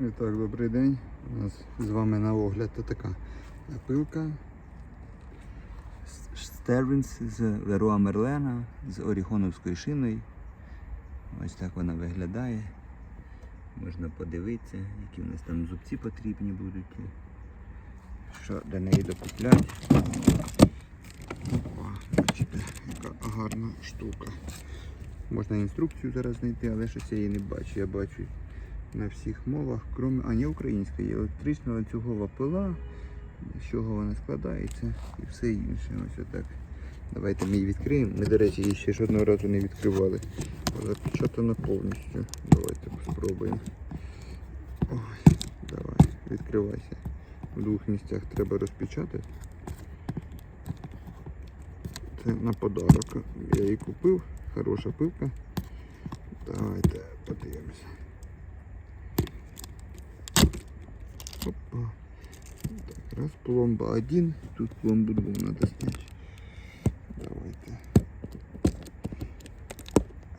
І так, добрий день. У нас з вами на огляд така пилка. Стервінс з Леруа Мерлена з орігоновською шиною. Ось так вона виглядає. Можна подивитися, які в нас там зубці потрібні будуть. Що до неї докупляти. Опа, бачите, яка гарна штука. Можна інструкцію зараз знайти, але щось я її не бачу. Я бачу на всіх мовах, крім а не українська, електрична ланцюгова пила, з чого вона складається і все інше. Ось отак. Давайте ми її відкриємо. Ми, до речі, її ще жодного разу не відкривали. Запечатана повністю. Давайте спробуємо. Ой, давай, відкривайся. В двох місцях треба розпечатати. Це на подарок. Я її купив. Хороша пивка. Давайте подивимося. Опа. Так, раз пломба один, тут пломбу двум надо снять. Давайте.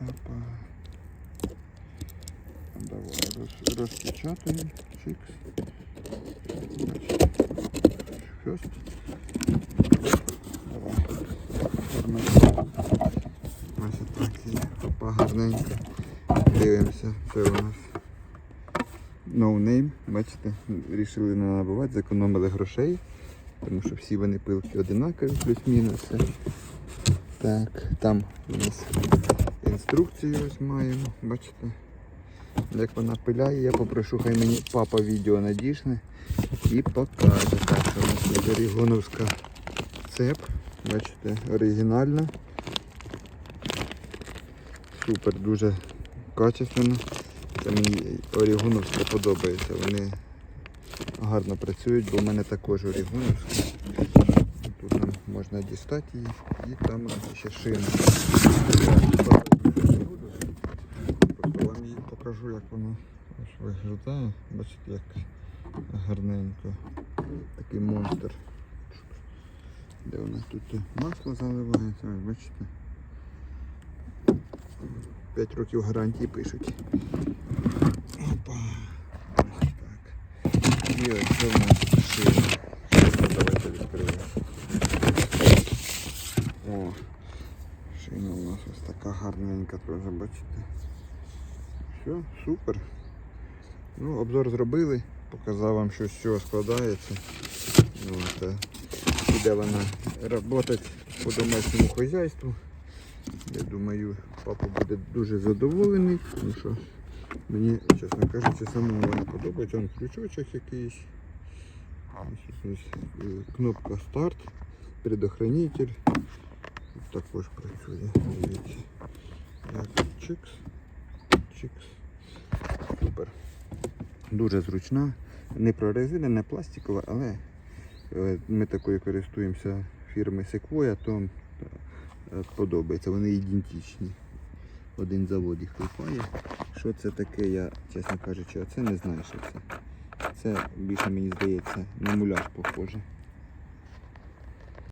Опа. Давай роз, розпечатаємо. Чикс. Фест. Давай. Ось так є. Опа, гарненько. Дивимося, це у нас no name. Бачите, рішили не набивати, зекономили грошей, тому що всі вони пилки одинакові, плюс-мінус. Так, там у нас інструкцію ось маємо, бачите. Як вона пиляє, я попрошу, хай мені папа відео надіжне і покаже. Так, що у нас є орігоновська цеп. Бачите, оригінальна. Супер, дуже качественно. Це мені орігоновська подобається. Вони гарно працюють, бо в мене також орігоновська. Тут нам можна дістати її і там ще шина. Просто вам її покажу, як вона виглядає. Бачите, як гарненько. Такий монстр. Де у нас тут масло заливається, бачите. 5 років гарантії пишуть. Опа. Ось так. І ось це в нас шина. Давайте відкриємо. О, шина у нас ось така гарненька теж, бачите. Все, супер. Ну, обзор зробили, показав вам, що з чого складається. Ну, От, е, Іде вона працювати по домашньому хазяйству. Я думаю, папа буде дуже задоволений, тому що мені, чесно кажучи, самому вона подобається. Вон крючочок якийсь. Ось ось, е, Кнопка старт, предохранитель. Також працює. Дивіться. Чикс. Чикс. Супер. Дуже зручна. Не прорезина, не пластикова, але е, ми такою користуємося фірми Sequoia, то е, подобається. Вони ідентичні. Один завод їх клепає. Що це таке, я, чесно кажучи, оце не знаю, що це. Це більше мені здається на муляж похоже.